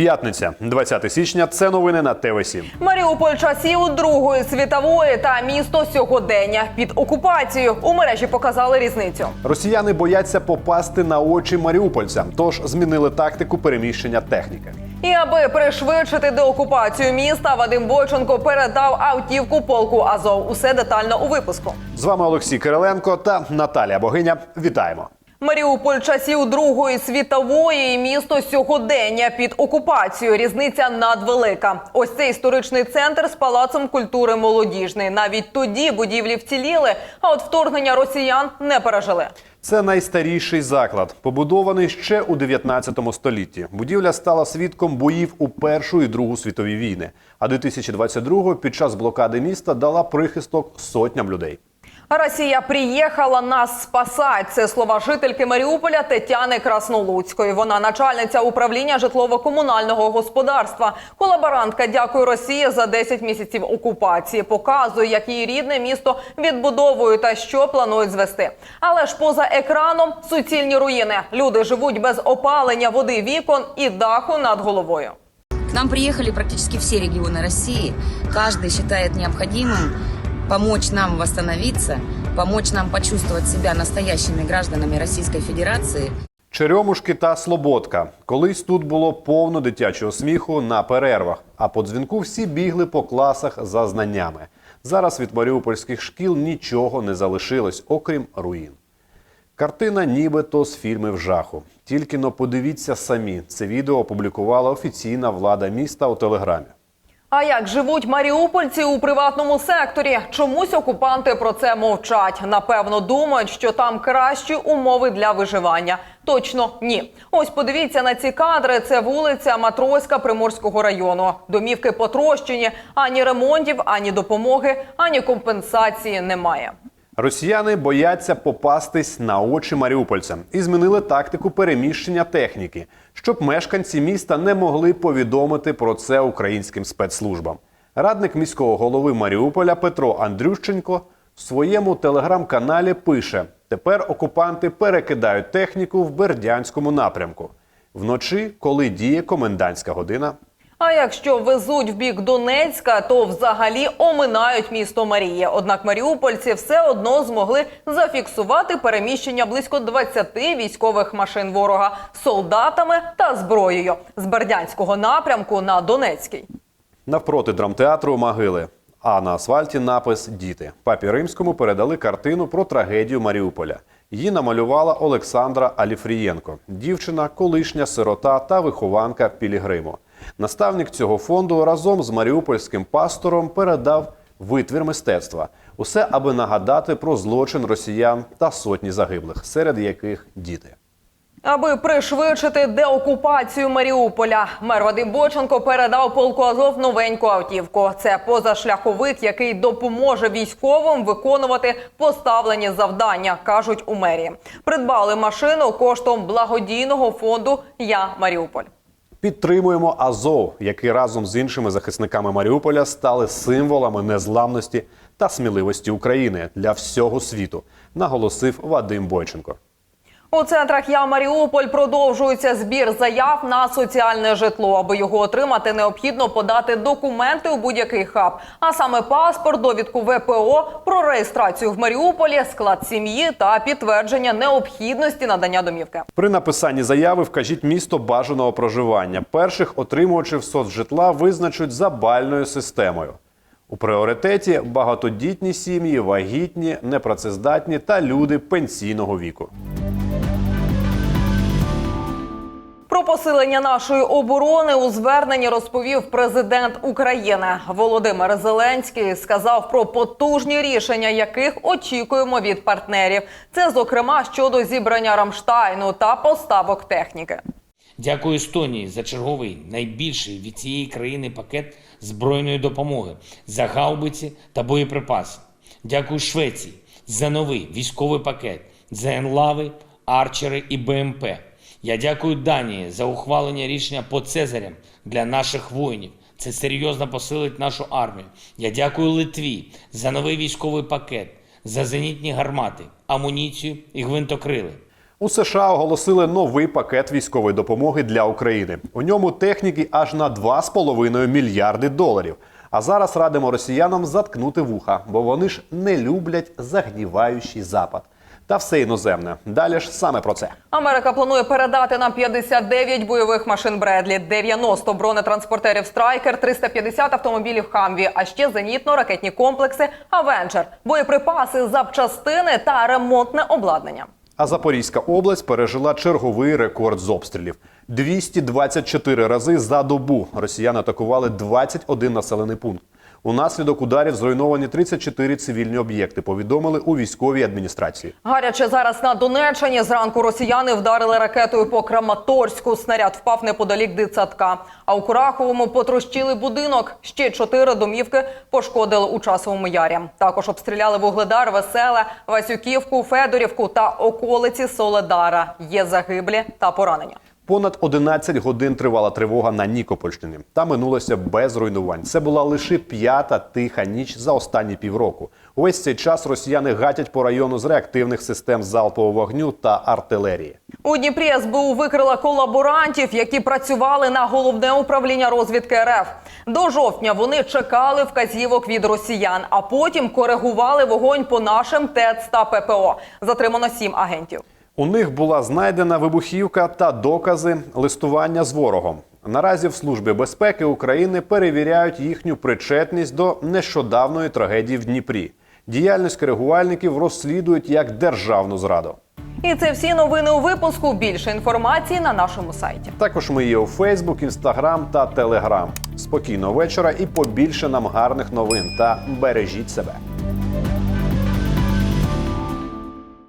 П'ятниця, 20 січня. Це новини на ТВ 7 Маріуполь часів Другої світової та місто сьогодення під окупацією. У мережі показали різницю. Росіяни бояться попасти на очі маріупольцям, тож змінили тактику переміщення техніки. І аби пришвидшити деокупацію міста, Вадим Бойченко передав автівку полку Азов. Усе детально у випуску. З вами Олексій Кириленко та Наталія Богиня. Вітаємо. Маріуполь часів Другої світової і місто сьогодення під окупацією. Різниця надвелика. Ось цей історичний центр з палацом культури молодіжний. Навіть тоді будівлі вціліли, а от вторгнення росіян не пережили. Це найстаріший заклад, побудований ще у 19 столітті. Будівля стала свідком боїв у Першу і Другу світові війни. А 2022-го під час блокади міста дала прихисток сотням людей. Росія приїхала нас спасати. Це слова жительки Маріуполя Тетяни Краснолуцької. Вона начальниця управління житлово-комунального господарства. Колаборантка дякує Росії за 10 місяців окупації. Показує, як її рідне місто відбудовують та що планують звести. Але ж поза екраном суцільні руїни. Люди живуть без опалення води вікон і даху над головою. К нам приехали практически все регионы России. Каждый считает необходимым помочь нам восстановиться, помочь нам почувствовать себя настоящими гражданами Российской Федерации. Черемушки та Слободка. Колись тут було повно дитячого сміху на перервах, а по дзвінку всі бігли по класах за знаннями. Зараз від маріупольських шкіл нічого не залишилось, окрім руїн. Картина нібито з фільмів жаху. Тільки но подивіться самі. Це відео опублікувала офіційна влада міста у телеграмі. А як живуть маріупольці у приватному секторі? Чомусь окупанти про це мовчать. Напевно, думають, що там кращі умови для виживання. Точно ні. Ось подивіться на ці кадри. Це вулиця Матроська Приморського району. Домівки потрощені. Ані ремонтів, ані допомоги, ані компенсації немає. Росіяни бояться попастись на очі маріупольцям і змінили тактику переміщення техніки, щоб мешканці міста не могли повідомити про це українським спецслужбам. Радник міського голови Маріуполя Петро Андрющенко в своєму телеграм-каналі пише: тепер окупанти перекидають техніку в Бердянському напрямку. Вночі, коли діє комендантська година, А якщо везуть в бік Донецька, то взагалі оминають місто Марія. Однак маріупольці все одно змогли зафіксувати переміщення близько 20 військових машин ворога солдатами та зброєю з Бердянського напрямку на Донецький. Навпроти драмтеатру могили. А на асфальті напис Діти. Папі римському передали картину про трагедію Маріуполя. Її намалювала Олександра Аліфрієнко, дівчина, колишня сирота та вихованка Пілігриму. Наставник цього фонду разом з маріупольським пастором передав витвір мистецтва. Усе аби нагадати про злочин росіян та сотні загиблих, серед яких діти. Аби пришвидшити деокупацію Маріуполя, мер Вадим Боченко передав полку Азов новеньку автівку. Це позашляховик, який допоможе військовим виконувати поставлені завдання, кажуть у мерії. Придбали машину коштом благодійного фонду Я Маріуполь. Підтримуємо Азов, який разом з іншими захисниками Маріуполя стали символами незламності та сміливості України для всього світу, наголосив Вадим Бойченко. У центрах Я Маріуполь продовжується збір заяв на соціальне житло. Аби його отримати, необхідно подати документи у будь-який хаб, а саме паспорт, довідку ВПО про реєстрацію в Маріуполі, склад сім'ї та підтвердження необхідності надання домівки. При написанні заяви вкажіть місто бажаного проживання. Перших отримувачів соцжитла визначать за бальною системою. У пріоритеті багатодітні сім'ї, вагітні, непрацездатні та люди пенсійного віку. Про посилення нашої оборони у зверненні розповів президент України Володимир Зеленський. Сказав про потужні рішення, яких очікуємо від партнерів. Це зокрема щодо зібрання Рамштайну та поставок техніки. Дякую Естонії за черговий найбільший від цієї країни пакет збройної допомоги за гаубиці та боєприпаси. Дякую Швеції за новий військовий пакет за енлави, арчери і БМП. Я дякую Данії за ухвалення рішення по Цезарям для наших воїнів. Це серйозно посилить нашу армію. Я дякую Литві за новий військовий пакет, за зенітні гармати, амуніцію і гвинтокрили. У США оголосили новий пакет військової допомоги для України. У ньому техніки аж на 2,5 мільярди доларів. А зараз радимо росіянам заткнути вуха, бо вони ж не люблять загніваючий запад. Та все іноземне. Далі ж саме про це. Америка планує передати нам 59 бойових машин Бредлі, 90 бронетранспортерів Страйкер, 350 автомобілів Хамві, а ще зенітно-ракетні комплекси Авенджер, боєприпаси, запчастини та ремонтне обладнання. А Запорізька область пережила черговий рекорд з обстрілів. 224 рази за добу росіяни атакували 21 населений пункт. Унаслідок ударів зруйновані 34 цивільні об'єкти. Повідомили у військовій адміністрації. Гаряче зараз на Донеччині. Зранку росіяни вдарили ракетою по Краматорську. Снаряд впав неподалік дитсадка. А у Кураховому потрощили будинок. Ще чотири домівки пошкодили у часовому ярі. Також обстріляли Вугледар, Веселе, Васюківку, Федорівку та околиці Соледара. Є загиблі та поранення. Понад 11 годин тривала тривога на Нікопольщині. Та минулося без руйнувань. Це була лише п'ята тиха ніч за останні півроку. Увесь цей час росіяни гатять по району з реактивних систем залпового вогню та артилерії. У Дніпрі СБУ викрила колаборантів, які працювали на головне управління розвідки РФ. До жовтня вони чекали вказівок від росіян, а потім коригували вогонь по нашим ТЕЦ та ППО. Затримано сім агентів. У них була знайдена вибухівка та докази листування з ворогом. Наразі в службі безпеки України перевіряють їхню причетність до нещодавної трагедії в Дніпрі. Діяльність коригувальників розслідують як державну зраду. І це всі новини у випуску. Більше інформації на нашому сайті. Також ми є у Фейсбук, Інстаграм та Телеграм. Спокійного вечора і побільше нам гарних новин та бережіть себе.